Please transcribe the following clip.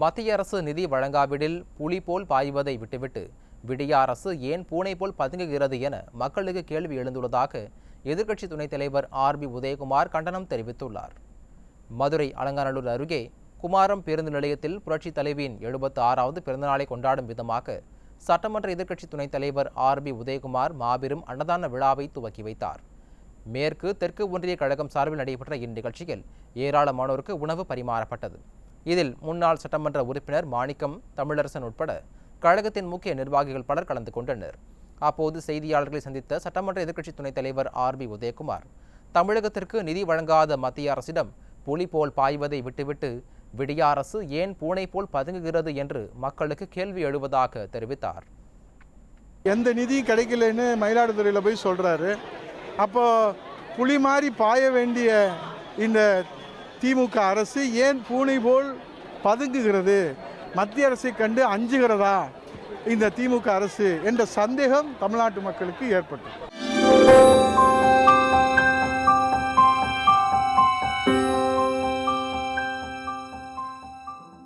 மத்திய அரசு நிதி வழங்காவிடில் புலி போல் பாய்வதை விட்டுவிட்டு விடிய அரசு ஏன் பூனை போல் பதுங்குகிறது என மக்களுக்கு கேள்வி எழுந்துள்ளதாக எதிர்க்கட்சி துணைத் தலைவர் ஆர் பி உதயகுமார் கண்டனம் தெரிவித்துள்ளார். மதுரை அலங்காநல்லூர் அருகே குமாரம் பேருந்து நிலையத்தில் புரட்சித் தலைவியின் எழுபத்து ஆறாவது பிறந்தநாளை கொண்டாடும் விதமாக சட்டமன்ற எதிர்க்கட்சி துணைத் தலைவர் ஆர் பி உதயகுமார் மாபெரும் அன்னதான விழாவை துவக்கி வைத்தார். மேற்கு தெற்கு ஒன்றிய கழகம் சார்பில் நடைபெற்ற இந்நிகழ்ச்சியில் ஏராளமானோருக்கு உணவு பரிமாறப்பட்டது. இதில் முன்னாள் சட்டமன்ற உறுப்பினர் மாணிக்கம் தமிழரசன் உட்பட கழகத்தின் முக்கிய நிர்வாகிகள் பலர் கலந்து கொண்டனர். அப்போது செய்தியாளர்களை சந்தித்த சட்டமன்ற எதிர்க்கட்சி துணைத் தலைவர் ஆர் பி உதயகுமார் தமிழகத்திற்கு நிதி வழங்காத மத்திய அரசிடம் புலி போல் பாய்வதை விட்டுவிட்டு விடிய அரசு ஏன் பூனை போல் பதுங்குகிறது? என்று மக்களுக்கு கேள்வி எழுவதாக தெரிவித்தார். எந்த நிதியும் கிடைக்கலன்னு மயிலாடுதுறையில் போய் சொல்கிறாரு அப்போ புலி மாதிரி பாய வேண்டிய இந்த திமுக அரசு ஏன் பூனை போல் பதுங்குகிறது? மத்திய அரசை கண்டு அஞ்சுகிறதா? இந்த திமுக அரசு என்ற சந்தேகம் தமிழ்நாட்டு மக்களுக்கு ஏற்பட்டது.